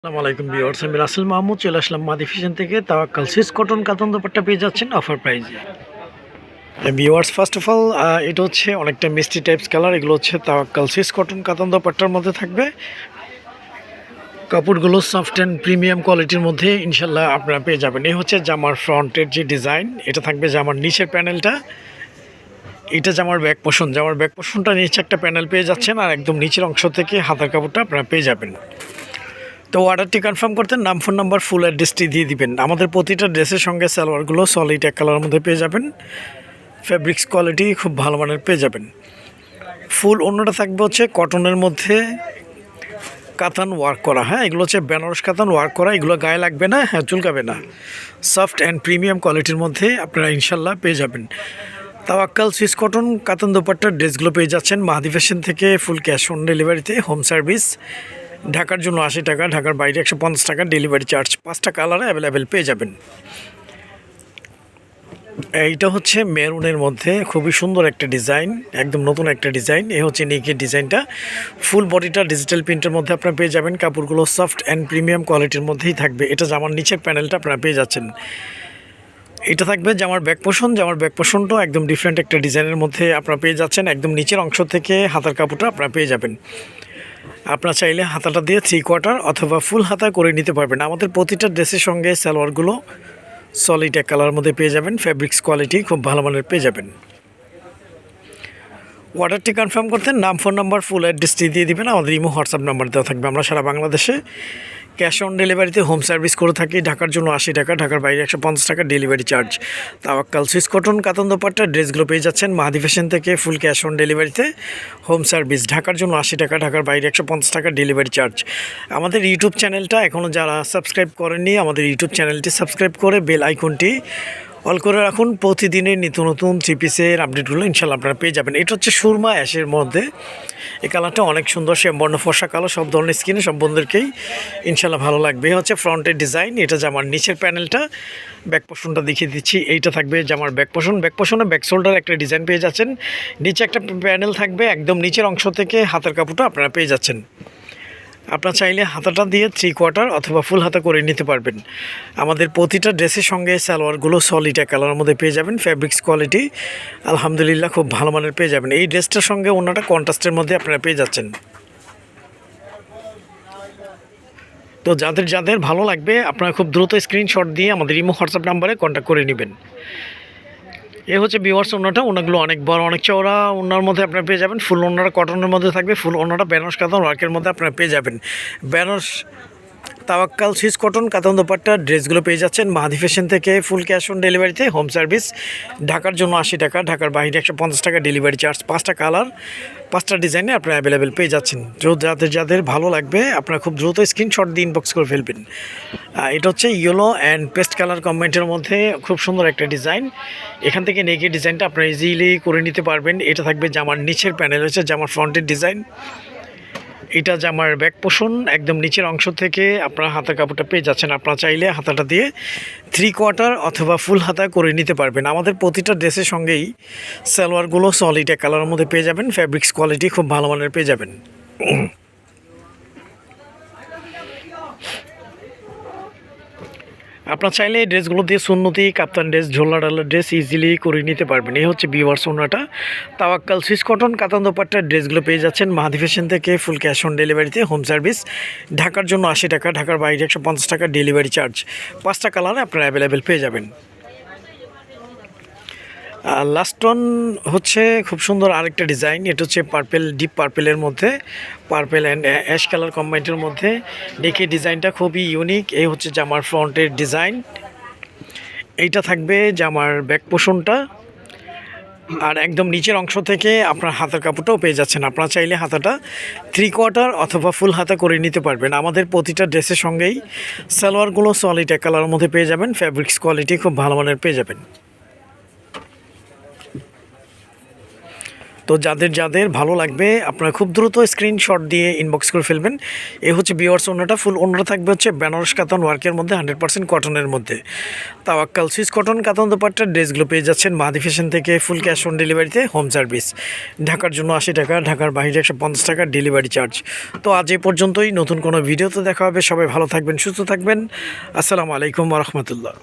আসসালামু আলাইকুম ভিউয়ার্স, আমি রাসেল মাহমুদ, চলে আসলাম মাদি ফিশন থেকে। তাওয়াক্কাল সিস কটন কাতান দোপাট্টা পেয়ে যাচ্ছেন অফার প্রাইজে ভিউয়ার্স ফার্স্ট অফ অল এটা হচ্ছে অনেকটা মিষ্টি টাইপস কালার এগুলো হচ্ছে তাওয়াক্কাল সিস কটন কাতান দোপাট্টার মধ্যে থাকবে। কাপড়গুলো সফট অ্যান্ড প্রিমিয়াম কোয়ালিটির মধ্যে ইনশাল্লাহ আপনারা পেয়ে যাবেন। এই হচ্ছে জামার ফ্রন্টের যে ডিজাইন এটা থাকবে জামার নিচের প্যানেলটা। এটা জামার ব্যাক পোষণ জামার ব্যাক পোষণটা নিচে একটা প্যানেল পেয়ে যাচ্ছেন, আর একদম নিচের অংশ থেকে হাতার কাপড়টা আপনারা পেয়ে যাবেন। তো অর্ডারটি কনফার্ম করতে নাম ফোন নাম্বার ফুল অ্যাড্রেসটি দিয়ে দিবেন। আমাদের প্রতিটা ড্রেসের সঙ্গে সালোয়ারগুলো সলিড এক কালারের মধ্যে পেয়ে যাবেন। ফেব্রিক্স কোয়ালিটি খুব ভালো মানের পেয়ে যাবেন। ফুল অন্যটা থাকবে হচ্ছে কটনের মধ্যে কাতান ওয়ার্ক করা হ্যাঁ? এগুলো হচ্ছে বেনারস কাতান ওয়ার্ক করা, এগুলো গায়ে লাগবে না হ্যাঁ চুলকাবে না। সফট অ্যান্ড প্রিমিয়াম কোয়ালিটির মধ্যে আপনারা ইনশাল্লাহ পেয়ে যাবেন। তাও তাওয়াক্কাল সুইস কটন, কাতান দোপাট্টার ড্রেসগুলো পেয়ে যাচ্ছেন। মাহাদি ফ্যাশন থেকে ফুল ক্যাশ অন ডেলিভারিতে হোম সার্ভিস ঢাকার জন্য আশি টাকা, ঢাকার বাইরে একশো পঞ্চাশ টাকা ডেলিভারি চার্জ পাঁচটা কালারে অ্যাভেলেবেল পেয়ে যাবেন। এইটা হচ্ছে মেরুনের মধ্যে খুবই সুন্দর একটা ডিজাইন, একদম নতুন একটা ডিজাইন। এ হচ্ছে নিকের ডিজাইনটা। ফুল বডিটা ডিজিটাল প্রিন্টের মধ্যে আপনারা পেয়ে যাবেন। কাপড়গুলো সফট অ্যান্ড প্রিমিয়াম কোয়ালিটির মধ্যেই থাকবে। এটা জামার নিচের প্যানেলটা আপনারা পেয়ে যাচ্ছেন। এটা থাকবে জামার ব্যাক পোষণ জামার ব্যাক পোষণটাও একদম ডিফারেন্ট একটা ডিজাইনের মধ্যে আপনারা পেয়ে যাচ্ছেন। একদম নিচের অংশ থেকে হাতার কাপড়টা আপনারা পেয়ে যাবেন। আপনারা চাইলে হাতাটা দিয়ে থ্রি কোয়ার্টার অথবা ফুল হাতা করে নিতে পারবেন। আমাদের প্রতিটা ড্রেসের সঙ্গে সালোয়ারগুলো সলিড এক কালার মধ্যে পেয়ে যাবেন। ফ্যাব্রিক্স কোয়ালিটি খুব ভালো মানের পেয়ে যাবেন। অর্ডারটি কনফার্ম করতে নাম ফোন নাম্বার ফুল অ্যাড্রেসটি দিয়ে দিবেন, আমাদের ইমো হোয়াটসঅ্যাপ নাম্বার দেওয়া থাকবে। আমরা সারা বাংলাদেশে ক্যাশ অন ডেলিভারিতে হোম সার্ভিস করে থাকি। ঢাকার জন্য আশি টাকা, ঢাকার বাইরে একশো পঞ্চাশ টাকা delivery charge Tawakkal Swiss cotton কাতান ড্রেসগুলো পেয়ে যাচ্ছেন। মাহাদি ফ্যাশন থেকে ফুল ক্যাশ অন ডেলিভারিতে হোম সার্ভিস ঢাকার জন্য আশি টাকা, ঢাকার বাইরে একশো পঞ্চাশ টাকা ডেলিভারি চার্জ আমাদের ইউটিউব চ্যানেলটা এখনও যারা সাবস্ক্রাইব করেননি, আমাদের ইউটিউব চ্যানেলটি সাবস্ক্রাইব করে বেল আইকনটি অল করে রাখুন। প্রতিদিনের নিত্য নতুন চিপিসের আপডেটগুলো ইনশাল্লাহ আপনারা পেয়ে যাবেন। এটা হচ্ছে সুরমা অ্যাশের মধ্যে। এই কালারটা অনেক সুন্দর, সে বর্ণ ফর্সা কালো, সব ধরনের স্কিনে সব বন্ধুদেরকেই ইনশাল্লাহ ভালো লাগবে। হচ্ছে ফ্রন্টের ডিজাইন এটা জামার নিচের প্যানেলটা ব্যাক পোষণটা দেখিয়ে দিচ্ছি। এইটা থাকবে জামার ব্যাক পোষণ ব্যাক পোষণে ব্যাক শোল্ডার একটা ডিজাইন পেয়ে যাচ্ছেন। নিচে একটা প্যানেল থাকবে একদম নিচের অংশ থেকে হাতের কাপড়টা আপনারা পেয়ে যাচ্ছেন। আপনারা চাইলে হাতাটা দিয়ে থ্রি কোয়ার্টার অথবা ফুল হাতা করে নিতে পারবেন। আমাদের প্রতিটা ড্রেসের সঙ্গে সালোয়ারগুলো সলিড এক কালারের মধ্যে পেয়ে যাবেন ফ্যাব্রিক্স কোয়ালিটি আলহামদুলিল্লাহ খুব ভালো মানের পেয়ে যাবেন। এই ড্রেসটার সঙ্গে অন্যটা কন্ট্রাস্টের মধ্যে আপনারা পেয়ে যাচ্ছেন। তো যাদের যাদের ভালো লাগবে, আপনারা খুব দ্রুত স্ক্রিনশট দিয়ে আমাদের ইমো হোয়াটসঅ্যাপ নাম্বারে কন্ট্যাক্ট করে নেবেন। এ হচ্ছে বিওয়ার্স ওনাটা, ওনাগুলো অনেক বড়, অনেক চওড়া, ওনার মধ্যে আপনারা পেয়ে যাবেন। ফুল ওনারা কটনের মধ্যে থাকবে, ফুল ওনারা বেনারস কাতান ওয়ার্কের মধ্যে আপনারা পেয়ে যাবেন। বেনারস তাওয়াক্কাল, সুইস কটন কাতান দোপাট্টা, ড্রেসগুলো পেয়ে যাচ্ছেন মাহাদি ফ্যাশন থেকে ফুল ক্যাশ অন ডেলিভারিতে, হোম সার্ভিস। ঢাকার জন্য আশি টাকা, ঢাকার বাইরে একশো পঞ্চাশ টাকা ডেলিভারি চার্জ। পাঁচটা কালার, পাঁচটা ডিজাইনে আপনারা অ্যাভেলেবেল পেয়ে যাচ্ছেন। যাদের যাদের ভালো লাগবে, আপনারা খুব দ্রুত স্ক্রিনশট দিয়ে ইনবক্স করে ফেলবেন। এটা হচ্ছে ইয়েলো অ্যান্ড পেস্ট কালার কম্বাইন্টের মধ্যে খুব সুন্দর একটা ডিজাইন এখান থেকে নেকে ডিজাইনটা আপনারা ইজিলি করে নিতে পারবেন। এটা থাকবে জামার নিচের প্যানেল হচ্ছে জামার ফ্রন্টের ডিজাইন এটা জামার ব্যাক পোষণ, একদম নিচের অংশ থেকে আপনারা হাতা কাপড়টা পেয়ে যাচ্ছেন। আপনারা চাইলে হাতাটা দিয়ে থ্রি কোয়ার্টার অথবা ফুল হাতা করে নিতে পারবেন। আমাদের প্রতিটা ড্রেসের সঙ্গেই সালোয়ারগুলো সলিড কালারের মধ্যে পেয়ে যাবেন। ফ্যাব্রিক্স কোয়ালিটি খুব ভালো মানের পেয়ে যাবেন। আপনার চাইলে এই ড্রেসগুলো দিয়ে সুন্নতি, কাপ্তান ড্রেস, ঝোলা ডালার ড্রেস ইজিলি করে নিতে পারবেন। এই হচ্ছে বিওয়ার সোনাটা। তাওয়াক্কাল সুইস কটন, কাতান দোপাট্টার ড্রেসগুলো পেয়ে যাচ্ছেন মাহাদি ফ্যাশন থেকে ফুল ক্যাশ অন ডেলিভারিতে, হোম সার্ভিস। ঢাকার জন্য আশি টাকা, ঢাকার বাইরে একশো পঞ্চাশ টাকা ডেলিভারি চার্জ। পাঁচটা কালারে আপনারা অ্যাভেলেবেল পেয়ে যাবেন। লাস্ট ওয়ান হচ্ছে খুব সুন্দর আরেকটা ডিজাইন এটা হচ্ছে পার্পেল ডিপ পার্পেলের মধ্যে পার্পেল অ্যান্ড অ্যাশ কালার কম্বাইন্ডের মধ্যে। দেখে ডিজাইনটা খুবই ইউনিক এই হচ্ছে জামার ফ্রন্টের ডিজাইন এইটা থাকবে জামার ব্যাক পোষণটা আর একদম নিচের অংশ থেকে আপনার হাতার কাপড়টাও পেয়ে যাচ্ছেন। আপনারা চাইলে হাতাটা থ্রি কোয়ার্টার অথবা ফুল হাতা করে নিতে পারবেন। আমাদের প্রতিটা ড্রেসের সঙ্গেই সালোয়ারগুলো সলিড এক কালারের মধ্যে পেয়ে যাবেন। ফ্যাব্রিক্স কোয়ালিটি খুব ভালো মানের পেয়ে যাবেন। তো যাদের যাদের ভালো লাগবে, আপনারা খুব দ্রুত স্ক্রিনশট দিয়ে ইনবক্স করে ফেলবেন। এ হচ্ছে বিওয়ার্স অন্যটা ফুল অন্যটা থাকবে হচ্ছে বেনারস কাতান ওয়ার্কের মধ্যে হান্ড্রেড পার্সেন্ট কটনের মধ্যে। তাওয়াক্কাল সুইস কটন কাতান দোপাট্টার ড্রেসগুলো পেয়ে যাচ্ছেন মাহাদি ফ্যাশন থেকে ফুল ক্যাশ অন ডেলিভারিতে হোম সার্ভিস ঢাকার জন্য আশি টাকা, ঢাকার বাইরে একশো পঞ্চাশ টাকা ডেলিভারি চার্জ তো আজ এ পর্যন্তই, নতুন কোনো ভিডিওতে দেখা হবে। সবাই ভালো থাকবেন, সুস্থ থাকবেন। আসসালামু আলাইকুম রহমতুল্লাহ।